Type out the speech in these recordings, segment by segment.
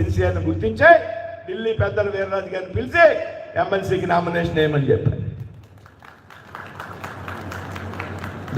సిన్సియర్ని గుర్తించే ఢిల్లీ పెద్దలు వీరరాజు గారిని పిలిచి ఎమ్మెల్సీకి నామినేషన్ వేయమని చెప్పారు.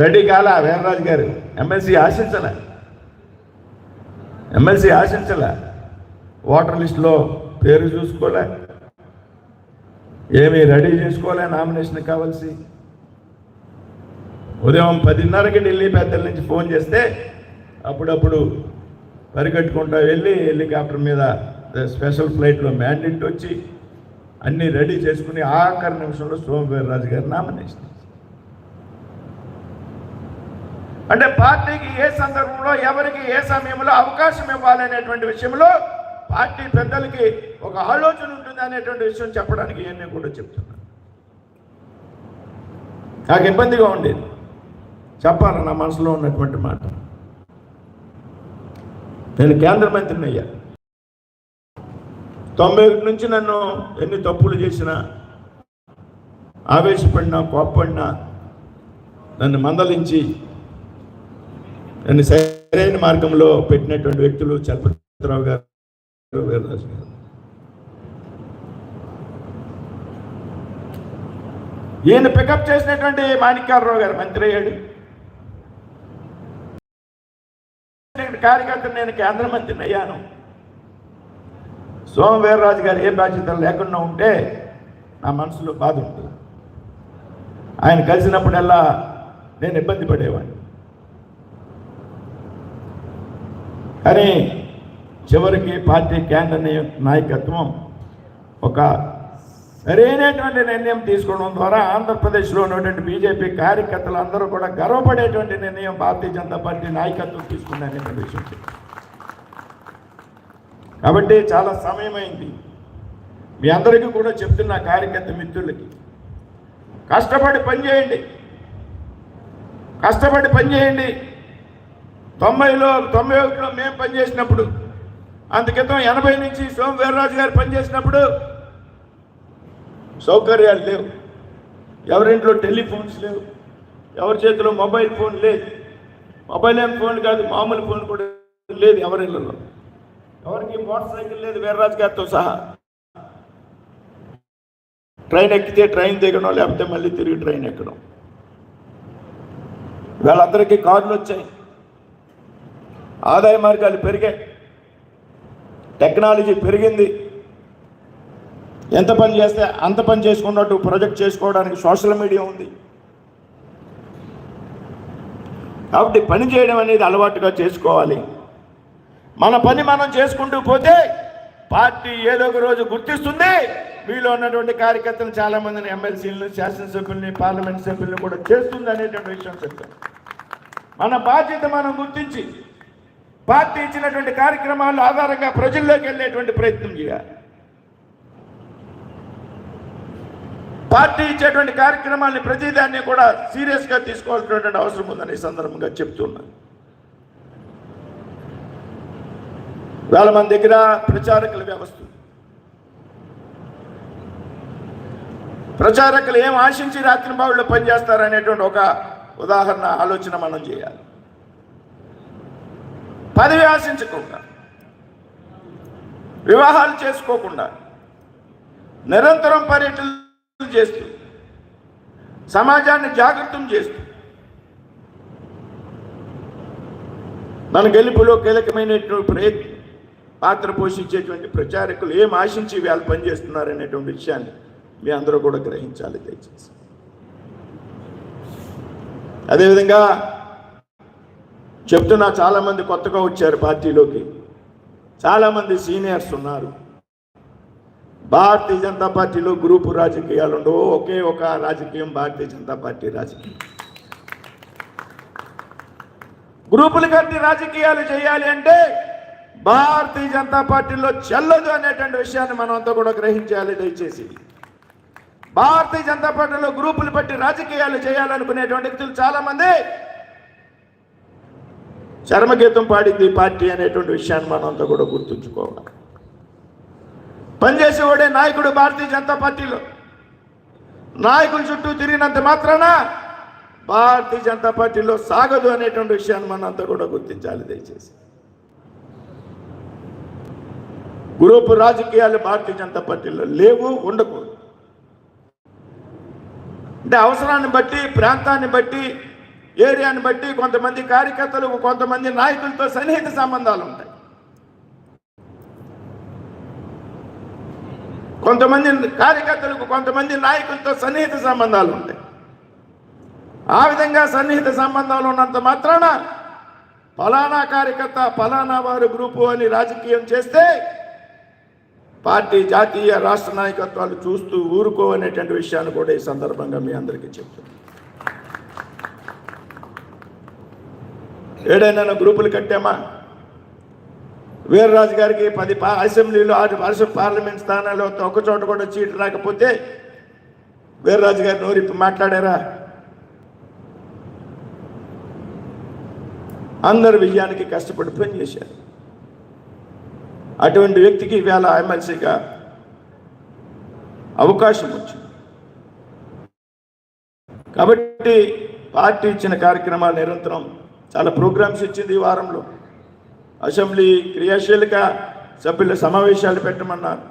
రెడీ కాల వీరరాజు గారు ఎమ్మెల్సీ ఆశించలే. ఎమ్మెల్సీ ఆశించలే. ఓటర్ లిస్టులో పేరు చూసుకోలే. ఏమీ రెడీ చేసుకోలే నామినేషన్ కావాల్సి. ఉదయం పదిన్నరకి ఢిల్లీ పెద్దల నుంచి ఫోన్ చేస్తే అప్పుడప్పుడు పరిగెట్టుకుంటా వెళ్ళి హెలికాప్టర్ మీద స్పెషల్ ఫ్లైట్లో మ్యాండేట్ వచ్చి అన్నీ రెడీ చేసుకుని ఆఖరి నిమిషంలో సోమవీర్రాజు గారు నామినేషన్. అంటే పార్టీకి ఏ సందర్భంలో ఎవరికి ఏ సమయంలో అవకాశం ఇవ్వాలనేటువంటి విషయంలో పార్టీ పెద్దలకి ఒక ఆలోచన ఉంటుంది అనేటువంటి విషయం చెప్పడానికి ఇవన్నీ కూడా చెప్తున్నాను నాకు ఇబ్బందిగా ఉండేది. చెప్పాలి నా మనసులో ఉన్నటువంటి మాట. నేను కేంద్ర మంత్రిని అయ్యా. తొంభై ఒకటి నుంచి నన్ను ఎన్ని తప్పులు చేసినా ఆవేశపడినా కోప్పడినా నన్ను మందలించి నన్ను సరైన మార్గంలో పెట్టినటువంటి వ్యక్తులు చలపతిరావు గారు వీరరాజు గారు. ఈయన పికప్ చేసినటువంటి మాణిక్యాలరావు గారు మంత్రి అయ్యాడు. కార్యకర్త నేను కేంద్ర మంత్రిని అయ్యాను. సోమవీర్రాజు గారు ఏ బాధ్యత లేకుండా ఉంటే నా మనసులో బాధ ఉంటుంది. ఆయన కలిసినప్పుడల్లా నేను ఇబ్బంది పడేవాడిని. కానీ చివరికి పార్టీ కేంద్ర నాయ- నాయకత్వం ఒక సరైనటువంటి నిర్ణయం తీసుకోవడం ద్వారా ఆంధ్రప్రదేశ్లో ఉన్నటువంటి బీజేపీ కార్యకర్తలు అందరూ కూడా గర్వపడేటువంటి నిర్ణయం భారతీయ జనతా పార్టీ నాయకత్వం తీసుకున్నారనే విషయం కాబట్టి చాలా సమయమైంది. మీ అందరికీ కూడా చెప్తున్న కార్యకర్త మిత్రులకి కష్టపడి పనిచేయండి. కష్టపడి పనిచేయండి. తొంభైలో తొంభై ఒకటిలో మేము పనిచేసినప్పుడు అంత క్రితం ఎనభై నుంచి సోమ వీర్రాజు గారు పనిచేసినప్పుడు సౌకర్యాలు లేవు. ఎవరింట్లో టెలిఫోన్స్ లేవు. ఎవరి చేతిలో మొబైల్ ఫోన్ లేదు. మొబైల్ ఏం ఫోన్ కాదు మామూలు ఫోన్ కూడా లేదు ఎవరిళ్ళలో ఎవరికి మోటార్ సైకిల్ లేదు వీర్రాజు గారితో సహా. ట్రైన్ ఎక్కితే ట్రైన్ దిగడం లేకపోతే మళ్ళీ తిరిగి ట్రైన్ ఎక్కడం. వాళ్ళందరికీ కార్లు వచ్చాయి. ఆదాయ మార్గాలు పెరిగాయి. టెక్నాలజీ పెరిగింది. ఎంత పని చేస్తే అంత పని చేసుకున్నట్టు ప్రొజెక్ట్ చేసుకోవడానికి సోషల్ మీడియా ఉంది. కాబట్టి పని చేయడం అనేది అలవాటుగా చేసుకోవాలి. మన పని మనం చేసుకుంటూ పోతే పార్టీ ఏదో ఒక రోజు గుర్తిస్తుంది. మీలో ఉన్నటువంటి కార్యకర్తలు చాలా మందిని ఎమ్మెల్సీలను శాసనసభ్యుల్ని పార్లమెంట్ సభ్యుల్ని కూడా చేస్తుంది అనేటువంటి విషయం చెప్తాను మన బాధ్యత మనం గుర్తించి పార్టీ ఇచ్చినటువంటి కార్యక్రమాలు ఆధారంగా ప్రజల్లోకి వెళ్ళేటువంటి ప్రయత్నం చేయాలి. పార్టీ ఇచ్చేటువంటి కార్యక్రమాల్ని ప్రతిదాన్ని కూడా సీరియస్గా తీసుకోవాల్సినటువంటి అవసరం ఉందని సందర్భంగా చెప్తున్నాను వేల మంది దగ్గర ప్రచారకుల వ్యవస్థ. ప్రచారకులు ఏం ఆశించి రాత్రి బావుల్లో పనిచేస్తారనేటువంటి ఒక ఉదాహరణ ఆలోచన మనం చేయాలి. పదవి ఆశించకుండా వివాహాలు చేసుకోకుండా నిరంతరం పర్యటన చేస్తూ సమాజాన్ని జాగృతం చేస్తూ మన గెలుపులో కీలకమైనటువంటి ప్రయత్నం పాత్ర పోషించేటువంటి ప్రచారకులు ఏం ఆశించి వాళ్ళు పనిచేస్తున్నారనేటువంటి విషయాన్ని మీ అందరూ కూడా గ్రహించాలి దయచేసి. అదేవిధంగా చెప్తున్నా చాలామంది కొత్తగా వచ్చారు పార్టీలోకి. చాలామంది సీనియర్స్ ఉన్నారు. భారతీయ జనతా పార్టీలో గ్రూపు రాజకీయాలు ఉండవు. ఒకే ఒక రాజకీయం భారతీయ జనతా పార్టీ రాజకీయం. గ్రూపులు కట్టి రాజకీయాలు చేయాలి అంటే భారతీయ జనతా పార్టీలో చెల్లదు అనేటువంటి విషయాన్ని మనం అంతా కూడా గ్రహించాలి దయచేసి. భారతీయ జనతా పార్టీలో గ్రూపులు పట్టి రాజకీయాలు చేయాలనుకునేటువంటి వ్యక్తులు చాలా మంది చర్మగీతం పాడింది పార్టీ అనేటువంటి విషయాన్ని మనం అంతా కూడా గుర్తుంచుకోవాలి. పనిచేసేవాడే నాయకుడు భారతీయ జనతా పార్టీలో. నాయకుల చుట్టూ తిరిగినంత మాత్రాన భారతీయ జనతా పార్టీలో సాగదు అనేటువంటి విషయాన్ని మనంతా కూడా గుర్తించాలి దయచేసి. గ్రూపు రాజకీయాలు భారతీయ జనతా పార్టీలో లేవు ఉండకూడదు. అంటే అవసరాన్ని బట్టి ప్రాంతాన్ని బట్టి ఏరియాని బట్టి కొంతమంది కార్యకర్తలు కొంతమంది నాయకులతో సన్నిహిత సంబంధాలు ఉంటాయి. కొంతమంది కార్యకర్తలకు కొంతమంది నాయకులతో సన్నిహిత సంబంధాలు ఉంటాయి. ఆ విధంగా సన్నిహిత సంబంధాలు ఉన్నంత మాత్రాన ఫలానా కార్యకర్త ఫలానా వారు గ్రూపు అని రాజకీయం చేస్తే పార్టీ జాతీయ రాష్ట్ర నాయకత్వాలు చూస్తూ ఊరుకోవనేటువంటి విషయాన్ని కూడా ఈ సందర్భంగా మీ అందరికీ చెప్తున్నాను. ఏడైనా గ్రూపులు కట్టామా? వీర్రాజు గారికి పది అసెంబ్లీలో ఆరు వర్షం పార్లమెంట్ స్థానాల్లో ఒక చోట కూడా చీటు రాకపోతే వీర్రాజు గారు నోరిప్పి మాట్లాడారా? అందరు విజయానికి కష్టపడి పనిచేశారు అటువంటి వ్యక్తికి ఇవాళ ఎమ్మెల్సీగా అవకాశం వచ్చింది. కాబట్టి పార్టీ ఇచ్చిన కార్యక్రమాలు నిరంతరం చాలా ప్రోగ్రామ్స్ ఇచ్చింది ఈ వారంలో. అసెంబ్లీ క్రియాశీలక సభ్యుల సమావేశాలు పెట్టమన్నారు.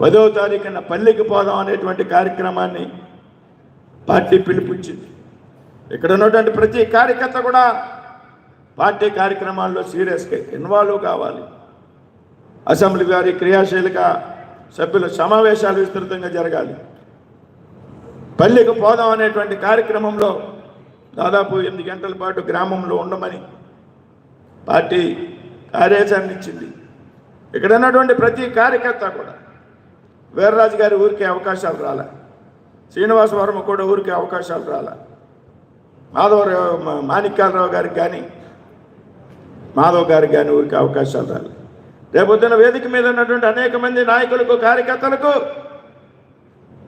పదవ తారీఖున పల్లెకి పోదాం అనేటువంటి కార్యక్రమాన్ని పార్టీ పిలుపుచ్చింది ఇక్కడ ఉన్నటువంటి ప్రతి కార్యకర్త కూడా పార్టీ కార్యక్రమాల్లో సీరియస్గా ఇన్వాల్వ్ కావాలి. అసెంబ్లీ గారి క్రియాశీలక సభ్యుల సమావేశాలు విస్తృతంగా జరగాలి. పల్లెకు పోదాం అనేటువంటి కార్యక్రమంలో దాదాపు ఎనిమిది గంటల పాటు గ్రామంలో ఉండమని పార్టీ కార్యాచరణ ఇచ్చింది. ఇక్కడ ఉన్నటువంటి ప్రతి కార్యకర్త కూడా వీర్రాజు గారి ఊరికే అవకాశాలు రాలే. శ్రీనివాస వర్మ కూడా ఊరికే అవకాశాలు రాలే. మాధవరావు మా- మాణిక్యాలరావు గారికి కానీ మాధవ్ గారికి కానీ ఊరికి అవకాశాలు రాలే. రేపొద్దున వేదిక మీద ఉన్నటువంటి అనేక మంది నాయకులకు కార్యకర్తలకు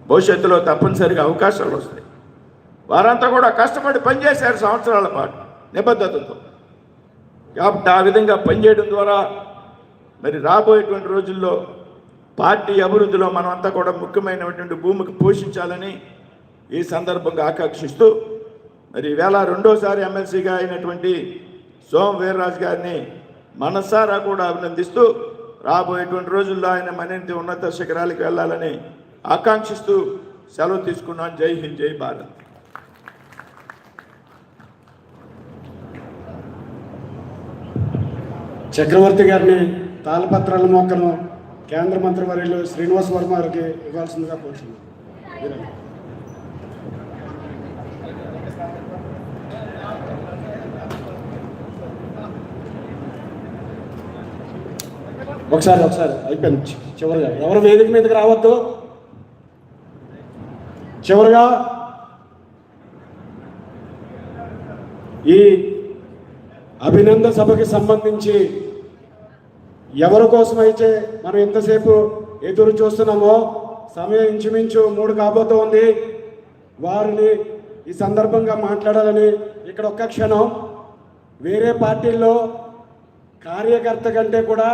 భవిష్యత్తులో తప్పనిసరిగా అవకాశాలు వస్తాయి. వారంతా కూడా కష్టపడి పనిచేశారు సంవత్సరాల పాటు నిబద్ధతతో. కాబట్టి ఆ విధంగా పనిచేయడం ద్వారా మరి రాబోయేటువంటి రోజుల్లో పార్టీ అభివృద్ధిలో మనమంతా కూడా ముఖ్యమైనటువంటి భూమికి పోషించాలని ఈ సందర్భంగా ఆకాంక్షిస్తూ మరి ఈవేళ రెండోసారి ఎమ్మెల్సీగా అయినటువంటి సోమ వీర్రాజు గారిని మనసారా కూడా అభినందిస్తూ రాబోయేటువంటి రోజుల్లో ఆయన మరింత ఉన్నత శిఖరాలకు వెళ్ళాలని ఆకాంక్షిస్తూ సెలవు తీసుకున్నాను జై హింద్ జై భారత్. చక్రవర్తి గారిని తాళపత్రాల మొక్కను కేంద్ర మంత్రి వర్యులు శ్రీనివాస్ వర్మ గారికి ఇవ్వాల్సిందిగా కోరుతున్నాను ఒకసారి ఒకసారి అయిపోయింది. చివరిగా. ఎవరు వేదిక మీదకి రావద్దు? చివరిగా ఈ అభినందన సభకి సంబంధించి ఎవరి కోసం అయితే మనం ఎంతసేపు ఎదురు చూస్తున్నామో సమయం ఇంచుమించు మూడు కాబోతోంది వారిని ఈ సందర్భంగా మాట్లాడాలని ఇక్కడ ఒక్క క్షణం వేరే పార్టీల్లో కార్యకర్త కంటే కూడా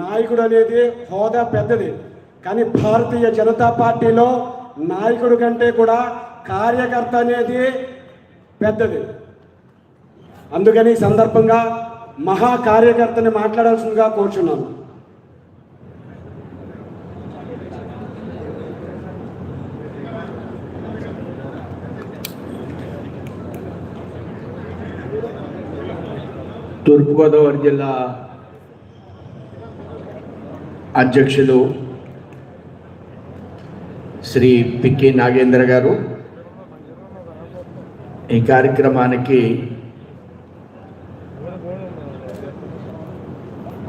నాయకుడు అనేది హోదా పెద్దది. కానీ భారతీయ జనతా పార్టీలో నాయకుడు కంటే కూడా కార్యకర్త అనేది పెద్దది. అందుకని ఈ సందర్భంగా మహా కార్యకర్తని మాట్లాడాల్సిందిగా కోరుచున్నాను. తూర్పుగోదావరి జిల్లా అధ్యక్షులు శ్రీ పిక్కి నాగేంద్ర గారు. ఈ కార్యక్రమానికి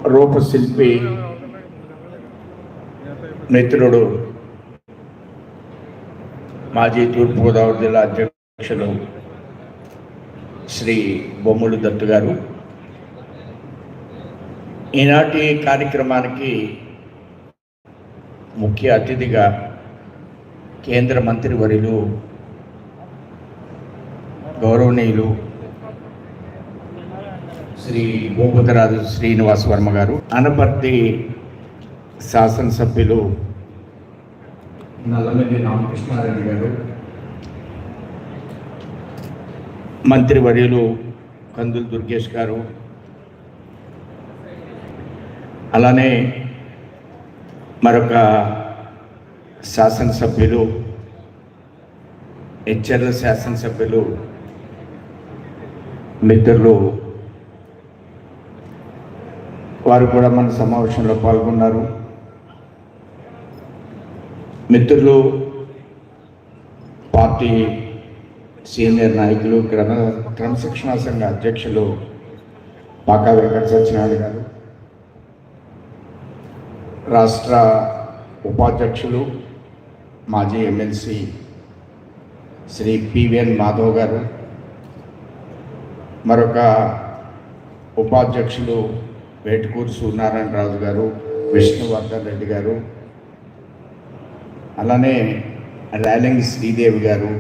రూపశిల్పి మిత్రుడు మాజీ తూర్పుగోదావరి జిల్లా అధ్యక్షులు శ్రీ బొమ్ములు దత్తు గారు. ఈనాటి కార్యక్రమానికి ముఖ్య అతిథిగా కేంద్ర మంత్రివర్యులు గౌరవనీయులు శ్రీ భూపతిరాజు శ్రీనివాస్ వర్మ గారు అనపర్తి శాసనసభ్యులు నల్లమల్లి రామకృష్ణారెడ్డి గారు మంత్రివర్యులు కందులు దుర్గేష్ గారు అలానే మరొక శాసనసభ్యులు హెచ్ఎర్ల శాసనసభ్యులు మిత్రులు వారు కూడా మన సమావేశంలో పాల్గొన్నారు. మిత్రులు పార్టీ సీనియర్ నాయకులు క్రమ క్రమశిక్షణా సంఘ అధ్యక్షులు పాకా వెంకట సత్యనారాయణ గారు రాష్ట్ర ఉపాధ్యక్షులు మాజీ ఎమ్మెల్సీ శ్రీ పివిఎన్ మాధవ్ గారు మరొక ఉపాధ్యక్షులు వేటుకూరు సూర్యనారాయణరాజు గారు విష్ణువర్ధన్ రెడ్డి గారు అలానే రేలంగి శ్రీదేవి గారు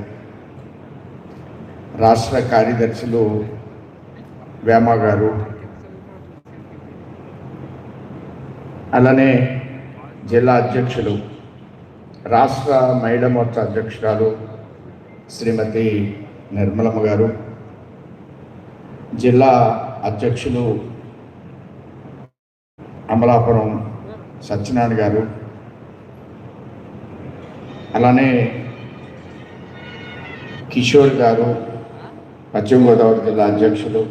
రాష్ట్ర కార్యదర్శులు వేమ గారు అలానే జిల్లా అధ్యక్షులు రాష్ట్ర మహిళా మోర్చా అధ్యక్షురాలు శ్రీమతి నిర్మలమ్మ గారు జిల్లా అధ్యక్షులు అమలాపురం సత్యనారాయణ గారు. అలానే కిషోర్ గారు పశ్చిమ గోదావరి జిల్లా అధ్యక్షులు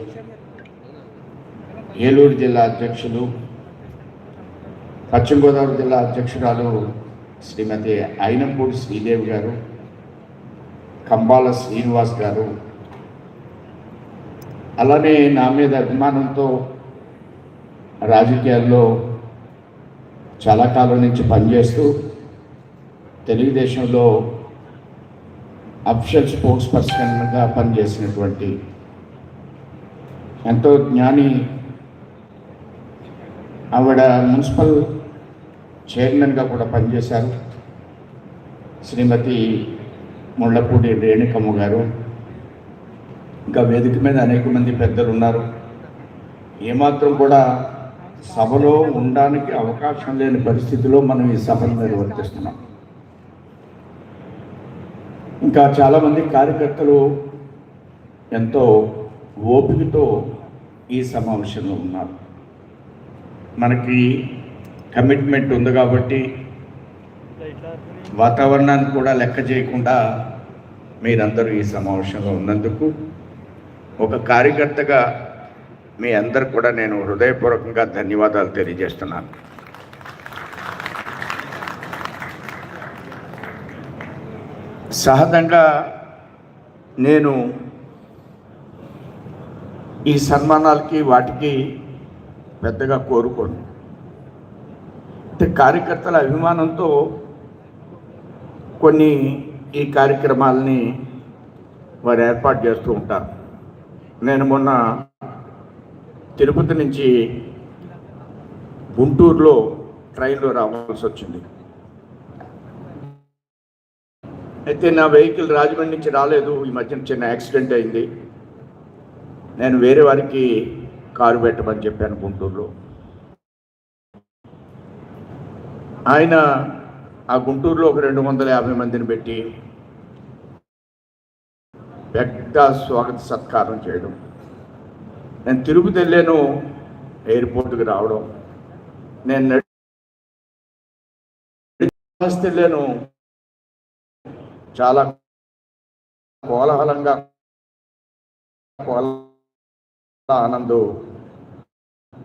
ఏలూరు జిల్లా అధ్యక్షులు పశ్చిమ గోదావరి జిల్లా అధ్యక్షురాలు శ్రీమతి అయినంపూడి శ్రీదేవి గారు కంబాల శ్రీనివాస్ గారు. అలానే నా మీద అభిమానంతో రాజకీయాల్లో చాలా కాలం నుంచి పనిచేస్తూ తెలుగుదేశంలో అఫిషియల్ స్పోర్ట్స్ పర్సన్గా పనిచేసినటువంటి ఎంతో జ్ఞాని ఆవిడ మున్సిపల్ చైర్మన్గా కూడా పనిచేశారు. శ్రీమతి ముళ్ళపూడి రేణుకమ్మ గారు. ఇంకా వేదిక మీద అనేక మంది పెద్దలు ఉన్నారు. ఏమాత్రం కూడా సభలో ఉండడానికి అవకాశం లేని పరిస్థితిలో మనం ఈ సభను నిర్వర్తిస్తున్నాం. ఇంకా చాలామంది కార్యకర్తలు ఎంతో ఓపికతో ఈ సమావేశంలో ఉన్నారు. మనకి కమిట్మెంట్ ఉంది కాబట్టి వాతావరణాన్ని కూడా లెక్క చేయకుండా మీరందరూ ఈ సమావేశంలో ఉన్నందుకు ఒక కార్యకర్తగా మీ అందరు కూడా నేను హృదయపూర్వకంగా ధన్యవాదాలు తెలియజేస్తున్నాను. సహజంగా నేను ఈ సన్మానాలకి వాటికి పెద్దగా కోరుకోను. అంటే కార్యకర్తల అభిమానంతో కొన్ని ఈ కార్యక్రమాలని వారు ఏర్పాటు చేస్తూ ఉంటారు. నేను మొన్న తిరుపతి నుంచి గుంటూరులో ట్రైన్లో రావాల్సి వచ్చింది. అయితే నా వెహికల్ రాజమండ్రి నుంచి రాలేదు. ఈ మధ్యన చిన్న యాక్సిడెంట్ అయింది. నేను వేరే వారికి కారు పెట్టమని చెప్పాను గుంటూరులో. ఆయన ఆ గుంటూరులో ఒక రెండు వందల యాభై మందిని పెట్టి పెద్ద స్వాగత సత్కారం చేయడం. నేను తిరుపతి వెళ్ళాను ఎయిర్పోర్ట్కి రావడం. నేను వెళ్ళాను చాలా కోలాహలంగా కోలా ఆనందం.